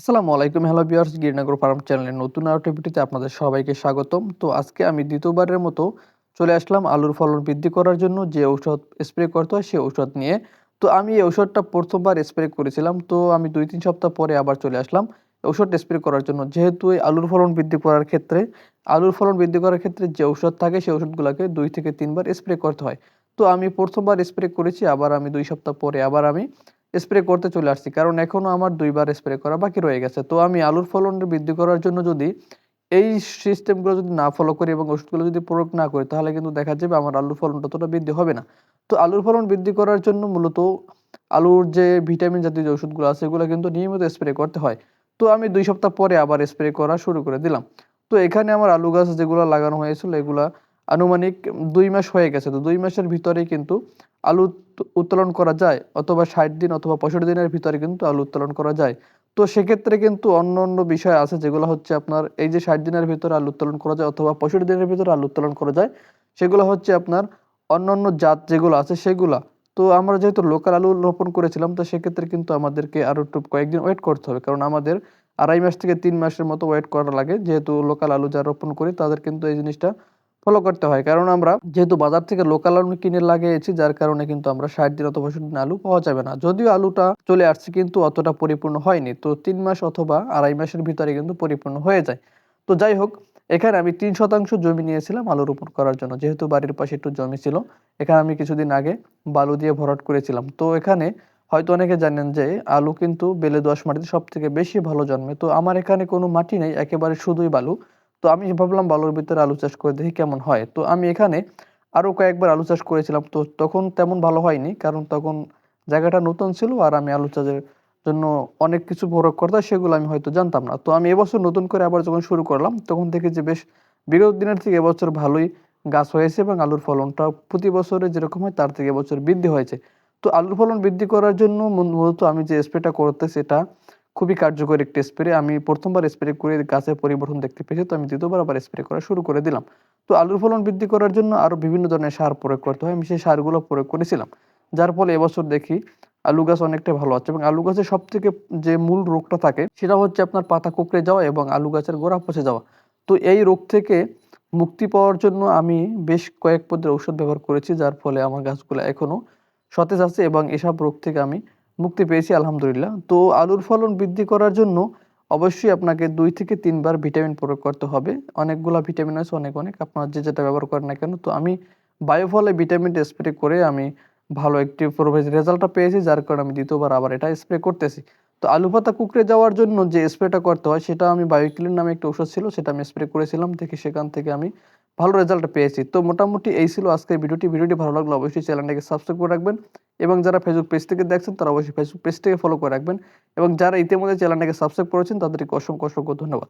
আসসালামু আলাইকুম, হ্যালো বিয়ার্স গিরনগর ফার্ম চ্যানেলের নতুন আরও ভিডিওতে আপনাদের সবাইকে স্বাগতম। তো আজকে আমি দ্বিতীয়বারের মতো চলে আসলাম আলুর ফলন বৃদ্ধি করার জন্য যে ঔষধ স্প্রে করতে হয় সেই ঔষধ নিয়ে। তো আমি এই ঔষধটা প্রথমবার স্প্রে করেছিলাম, তো আমি দুই তিন সপ্তাহ পরে আবার চলে আসলাম ঔষধ স্প্রে করার জন্য। যেহেতু এই আলুর ফলন বৃদ্ধি করার ক্ষেত্রে, আলুর ফলন বৃদ্ধি করার ক্ষেত্রে যে ঔষধ থাকে সেই ওষুধগুলোকে দুই থেকে তিনবার স্প্রে করতে হয়। তো আমি প্রথমবার স্প্রে করেছি, আবার আমি দুই সপ্তাহ পরে আবার আমি স্প্রে করতে চলে আসছি। কারণ এখনও আমার দুইবার স্প্রে করা বাকি রয়ে গেছে। তো আমি আলুর ফলন বৃদ্ধি করার জন্য যদি এই সিস্টেমগুলো যদি না ফলো করি এবং ওষুধগুলো যদি প্রয়োগ না করি, তাহলে কিন্তু দেখা যাবে আমার আলুর ফলন ততটা বৃদ্ধি হবে না। তো আলুর ফলন বৃদ্ধি করার জন্য মূলত আলুর যে ভিটামিন জাতীয় যে ওষুধগুলো আছে সেগুলো কিন্তু নিয়মিত স্প্রে করতে হয়। তো আমি দুই সপ্তাহ পরে আবার স্প্রে করা শুরু করে দিলাম। তো এখানে আমার আলু গাছ যেগুলো লাগানো হয়েছিল, এগুলা আনুমানিক দুই মাস হয়ে গেছে। তো দুই মাসের ভিতরেই কিন্তু আলু উত্তোলন করা যায়, অথবা ষাট দিন অথবা পঁয়ষট্টি দিনের ভিতরে কিন্তু আলু উত্তোলন করা যায়। তো সেক্ষেত্রে কিন্তু অন্য অন্য বিষয় আছে, যেগুলো হচ্ছে আপনার এই যে ষাট দিনের ভিতরে আলু উত্তোলন করা যায়, অথবা পঁয়ষট্টি দিনের ভিতরে আলু উত্তোলন করা যায়, সেগুলো হচ্ছে আপনার অন্য অন্য জাত যেগুলো আছে সেগুলা। তো আমরা যেহেতু লোকাল আলু রোপণ করেছিলাম, তো সেক্ষেত্রে কিন্তু আমাদেরকে আরও একটু কয়েকদিন ওয়েট করতে হবে, কারণ আমাদের আড়াই মাস থেকে তিন মাসের মতো ওয়েট করা লাগে। যেহেতু লোকাল আলু যা রোপণ করি, তাদের কিন্তু এই জিনিসটা ফলো করতে হয়। কারণ আমরা যেহেতু বাজার থেকে লোকাল আলু কিনে লাগিয়েছি, যার কারণে কিন্তু আমরা ষাট দিন অথবা দিন আলু পাওয়া যাবে না। যদিও আলুটা চলে আসছে কিন্তু অতটা পরিপূর্ণ হয়নি। তো তিন মাস অথবা আড়াই মাসের ভিতরে কিন্তু পরিপূর্ণ হয়ে যায়। তো যাই হোক, এখানে আমি তিন শতাংশ জমি নিয়েছিলাম আলু রোপণ করার জন্য। যেহেতু বাড়ির পাশে একটু জমি ছিল, এখানে আমি কিছুদিন আগে বালু দিয়ে ভরাট করেছিলাম। তো এখানে হয়তো অনেকে জানেন যে আলু কিন্তু বেলে দোয়াশ মাটিতে সব থেকে বেশি ভালো জন্মে। তো আমার এখানে কোনো মাটি নেই, একেবারে শুধুই বালু। তো আমি ভাবলাম বালুর ভিতরে আলু চাষ করে দেখি কেমন হয়। তো আমি এখানে আরও কয়েকবার আলু চাষ করেছিলাম। তো তখন তেমন ভালো হয়নি, কারণ তখন জায়গাটা নতুন ছিল আর আমি আলু চাষের জন্য অনেক কিছু প্রয়োগ করতাম সেগুলো আমি হয়তো জানতাম না। তো আমি এবছর নতুন করে আবার যখন শুরু করলাম, তখন থেকে যে বেশ বিগত দিনের থেকে এবছর ভালোই গাছ হয়েছে এবং আলুর ফলনটা প্রতি বছরে যেরকম হয়, তার থেকে এবছর বৃদ্ধি হয়েছে। তো আলুর ফলন বৃদ্ধি করার জন্য মূলত আমি যে স্প্রেটা করতে, সেটা খুবই কার্যকর একটি স্প্রে আমি প্রথমবার স্প্রে করে গাছের পরিবর্তন দেখতে পেয়েছি, তো আমি দ্বিতীয়বার আবার স্প্রে করা শুরু করে দিলাম। তো আলুর ফলন বৃদ্ধি করার জন্য আরও বিভিন্ন ধরনের সার প্রয়োগ করতে হয়। আমি সেই সারগুলো প্রয়োগ করেছিলাম, যার ফলে এবছর দেখি আলু গাছ অনেকটা ভালো আছে এবং আলু গাছের সব থেকে যে মূল রোগটা থাকে, সেটা হচ্ছে আপনার পাতা কুকড়ে যাওয়া এবং আলু গাছের গোড়া পচে যাওয়া। তো এই রোগ থেকে মুক্তি পাওয়ার জন্য আমি বেশ কয়েক পদের ঔষধ ব্যবহার করেছি, যার ফলে আমার গাছগুলো এখনও সতেজ আছে এবং এসব রোগ থেকে আমি মুক্তি পেয়েছি, আলহামদুলিল্লাহ। তো আলুর ফলন বৃদ্ধি করার জন্য অবশ্যই আপনাকে দুই থেকে তিনবার ভিটামিন প্রয়োগ করতে হবে। অনেকগুলো ভিটামিন আছে, অনেক অনেক। আপনার যে যেটা ব্যবহার করেন না কেন, তো আমি বায়োফলে ভিটামিন স্প্রে করে আমি ভালো একটি রেজাল্টটা পেয়েছি, যার কারণে আমি দ্বিতীয়বার আবার এটা স্প্রে করতেছি। তো আলু পাতা কুকড়ে যাওয়ার জন্য যে স্প্রেটা করতে হয়, সেটা আমি বায়োক্লিন নামে একটা ওষুধ ছিল, সেটা আমি স্প্রে করেছিলাম। দেখি সেখান থেকে আমি ভালো রেজাল্ট পেয়েছি। তো মোটামুটি এই ছিল আজকে ভিডিওটি। ভিডিওটি ভালো লাগলে অবশ্যই চ্যানেলটাকে সাবস্ক্রাইব করে রাখবেন এবং যারা ফেসবুক পেজ থেকে দেখছেন, তারা অবশ্যই ফেসবুক পেজ থেকে ফলো করে রাখবেন এবং যারা ইতিমধ্যে চ্যানেলটাকে সাবস্ক্রাইব করেছেন, তাদেরকে অসংখ্য অসংখ্য ধন্যবাদ।